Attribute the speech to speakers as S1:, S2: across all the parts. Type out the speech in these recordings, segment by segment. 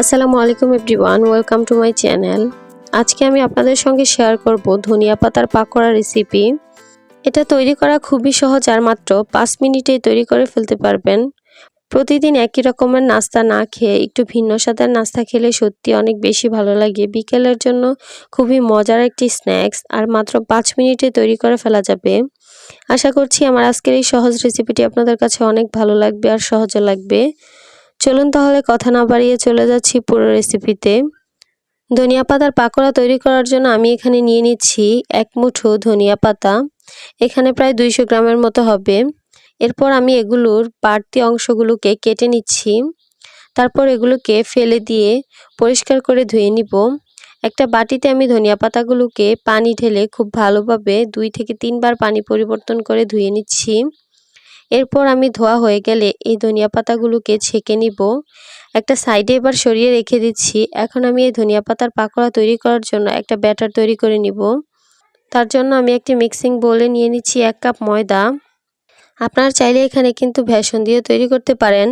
S1: আসসালামু আলাইকুম everyone, welcome to my channel. আজকে আমি আপনাদের সঙ্গে শেয়ার করব ধনিয়া পাতার পাকোড়া রেসিপি। এটা তৈরি করা খুবই সহজ আর মাত্র পাঁচ মিনিটেই তৈরি করে ফেলতে পারবেন। প্রতিদিন একই রকমের নাস্তা না খেয়ে একটু ভিন্ন স্বাদের নাস্তা খেলে সত্যি অনেক বেশি ভালো লাগে। বিকেলের জন্য খুবই মজার একটি স্ন্যাক্স আর মাত্র পাঁচ মিনিটে তৈরি করে ফেলা যাবে। আশা করছি আমার আজকের এই সহজ রেসিপিটি আপনাদের কাছে অনেক ভালো লাগবে আর সহজও লাগবে। চলুন তাহলে কথা না বাড়িয়ে চলে যাচ্ছি পুরো রেসিপিতে ধনিয়া পাতার পাকোড়া তৈরি করার জন্য আমি এখানে নিয়ে নিচ্ছি এক মুঠো ধনিয়া পাতা। এখানে প্রায় দুইশো গ্রামের মতো হবে। এরপর আমি এগুলোর বাড়তি অংশগুলোকে কেটে নিচ্ছি। তারপর এগুলোকে ফেলে দিয়ে পরিষ্কার করে ধুয়ে নিব। একটা বাটিতে আমি ধনিয়া পাতাগুলোকে পানি ঢেলে খুব ভালোভাবে দুই থেকে তিনবার পানি পরিবর্তন করে ধুয়ে নিচ্ছি। এরপর আমি ধোয়া হয়ে গেলে এই ধনিয়া পাতাগুলোকে ছেঁকে নিব। একটা সাইডে এবার সরিয়ে রেখে দিচ্ছি। এখন আমি এই ধনিয়া পাতার পাকোড়া তৈরি করার জন্য একটা ব্যাটার তৈরি করে নিব। তার জন্য আমি একটি মিক্সিং বোলে নিয়ে নিচ্ছি এক কাপ ময়দা। আপনারা চাইলে এখানে কিন্তু ভেষণ দিয়ে তৈরি করতে পারেন।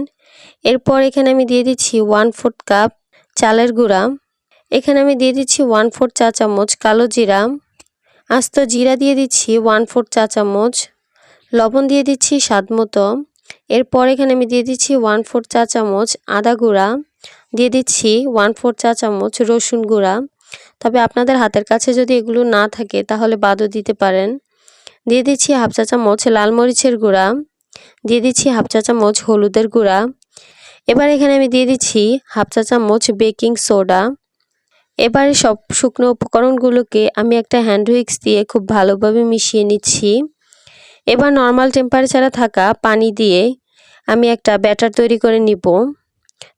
S1: এরপর এখানে আমি দিয়ে দিচ্ছি ওয়ান ফোর্থ কাপ চালের গুঁড়া। এখানে আমি দিয়ে দিচ্ছি ওয়ান ফোর্থ চা চামচ কালো জিরা। আস্ত জিরা দিয়ে দিচ্ছি ওয়ান ফোর্থ চা চামচ লবণ দিয়ে দিচ্ছি স্বাদ মতো। এরপর এখানে আমি দিয়ে দিচ্ছি ওয়ান ফোর চা চামচ আদা গুঁড়া। দিয়ে দিচ্ছি ওয়ান ফোর চা চামচ রসুন গুঁড়া। তবে আপনাদের হাতের কাছে যদি এগুলো না থাকে তাহলে বাদও দিতে পারেন। দিয়ে দিচ্ছি হাফ চা চামচ লাল মরিচের গুঁড়া। দিয়ে দিচ্ছি হাফ চা চামচ হলুদের গুঁড়া। এবার এখানে আমি দিয়ে দিচ্ছি হাফ চা চামচ বেকিং সোডা। এবারে সব শুকনো উপকরণগুলোকে আমি একটা হ্যান্ড উইক্স দিয়ে খুব ভালোভাবে মিশিয়ে নিচ্ছি। এবার নর্মাল টেম্পারেচারে থাকা পানি দিয়ে আমি একটা ব্যাটার তৈরি করে নিব।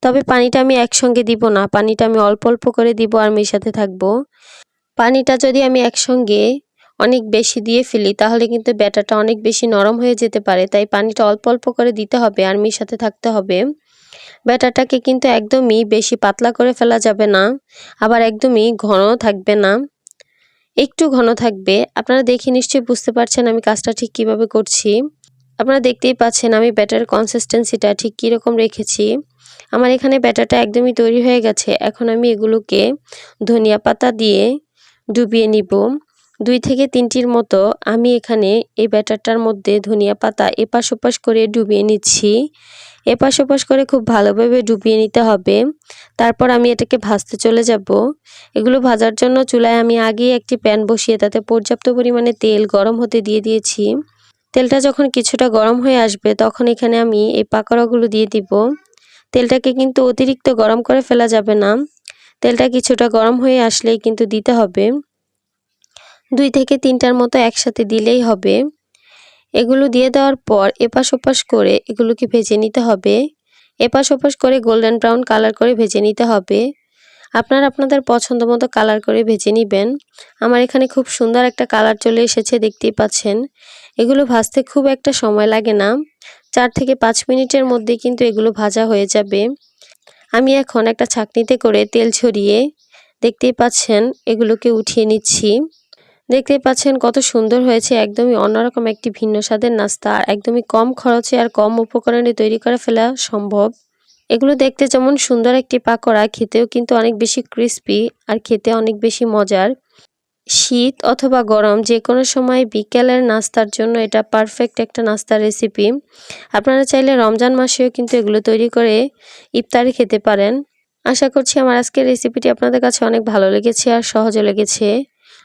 S1: তবে পানিটা আমি একসঙ্গে দিব না, পানিটা আমি অল্প অল্প করে দিব আর মেশাতে থাকব। পানিটা যদি আমি একসঙ্গে অনেক বেশি দিয়ে ফেলি, তাহলে কিন্তু ব্যাটারটা অনেক বেশি নরম হয়ে যেতে পারে, তাই পানিটা অল্প অল্প করে দিতে হবে আর মেশাতে থাকতে হবে। ব্যাটারটাকে কিন্তু একদমই বেশি পাতলা করে ফেলা যাবে না, আবার একদমই ঘন থাকবে না। একটু ঘন থাকবে। আপনারা দেখে নিশ্চয়ই বুঝতে পারছেন আমি কাজটা ঠিক কীভাবে করছি। আপনারা দেখতেই পাচ্ছেন আমি ব্যাটার কনসিস্টেন্সিটা ঠিক কীরকম রেখেছি। আমার এখানে ব্যাটারটা একদমই তৈরি হয়ে গেছে। এখন আমি এগুলোকে ধনিয়া পাতা দিয়ে ডুবিয়ে নিব। দুই থেকে তিনটির মতো আমি এখানে এই ব্যাটারটার মধ্যে ধনিয়া পাতা এপাশ ওপাশ করে ডুবিয়ে নিচ্ছি। এপাশ ওপাশ করে খুব ভালোভাবে ডুবিয়ে নিতে হবে। তারপর আমি এটাকে ভাজতে চলে যাব। এগুলো ভাজার জন্য চুলায় আমি আগেই একটি প্যান বসিয়ে তাতে পর্যাপ্ত পরিমাণে তেল গরম হতে দিয়ে দিয়েছি। তেলটা যখন কিছুটা গরম হয়ে আসবে তখন এখানে আমি এই পাকোড়াগুলো দিয়ে দিব। তেলটাকে কিন্তু অতিরিক্ত গরম করে ফেলা যাবে না। তেলটা কিছুটা গরম হয়ে আসলেই কিন্তু দিতে হবে। দুই থেকে তিনটার মতো একসাথে দিলেই হবে। এগুলো দিয়ে দেওয়ার পর এপাশ ওপাশ করে এগুলোকে ভেজে নিতে হবে। এপাশ ওপাশ করে গোল্ডেন ব্রাউন কালার করে ভেজে নিতে হবে। আপনারা আপনাদের পছন্দ মতো কালার করে ভেজে নেবেন। আমার এখানে খুব সুন্দর একটা কালার চলে এসেছে, দেখতেই পাচ্ছেন। এগুলো ভাজতে খুব একটা সময় লাগে না। চার থেকে পাঁচ মিনিটের মধ্যে কিন্তু এগুলো ভাজা হয়ে যাবে। আমি এখন একটা ছাকনিতে করে তেল ছড়িয়ে দেখতেই পাচ্ছেন, এগুলোকে উঠিয়ে নিচ্ছি। দেখতেই পাচ্ছেন কত সুন্দর হয়েছে, একদমই অন্যরকম একটি ভিন্ন স্বাদের নাস্তা, আর একদমই কম খরচে আর কম উপকরণে তৈরি করে ফেলা সম্ভব। এগুলো দেখতে যেমন সুন্দর একটি পাকোড়া, খেতেও কিন্তু অনেক বেশি ক্রিস্পি আর খেতে অনেক বেশি মজার। শীত অথবা গরম যে কোনো সময় বিকেলের নাস্তার জন্য এটা পারফেক্ট একটা নাস্তার রেসিপি আপনারা চাইলে রমজান মাসেও কিন্তু এগুলো তৈরি করে ইফতারে খেতে পারেন। আশা করছি আমার আজকের রেসিপিটি আপনাদের কাছে অনেক ভালো লেগেছে আর সহজও লেগেছে।